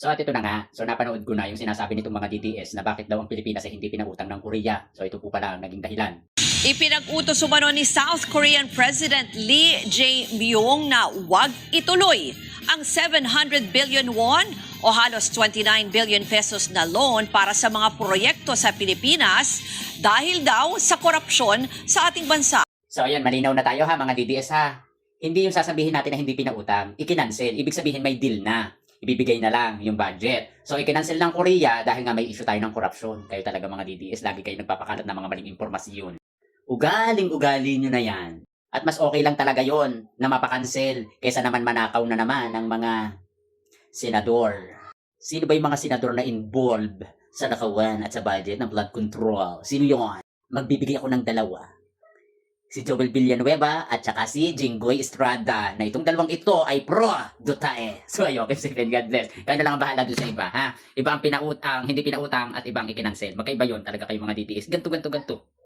So at ito na nga, so napanood ko na yung sinasabi nitong mga DDS na bakit daw ang Pilipinas ay hindi pinautang ng Korea. So ito po pala ang naging dahilan. Ipinag-utos umano ni South Korean President Lee Jae-myung na huwag ituloy ang 700 billion won o halos 29 billion pesos na loan para sa mga proyekto sa Pilipinas dahil daw sa korupsyon sa ating bansa. So ayan, malinaw na tayo ha mga DDS ha. Hindi yung sasabihin natin na hindi pinautang, ikinancel. Ibig sabihin may deal na. Ibibigay na lang yung budget. So ikinancel ng Korea dahil nga may issue tayo ng korupsyon. Kayo talaga mga DDS, lagi kayo nagpapakalat ng mga maling impormasyon. Ugaling-ugali nyo na yan. At mas okay lang talaga yon na mapakancel kaysa naman manakaw na naman ng mga senador. Sino ba yung mga senador na involved sa nakawan at sa budget ng blood control? Sino yon? Magbibigay ako ng dalawa si Joel Villanueva at saka si Jinggoy Estrada na itong dalawang ito ay pro Dutae. So ayun, Kim Stephen, God bless. Kaya na lang ang bahala doon sa iba, ha? Iba ang pinautang, hindi pinautang at ibang ikinansel. Magkaiba yon talaga kayo mga DTS. Ganto, ganto, ganto.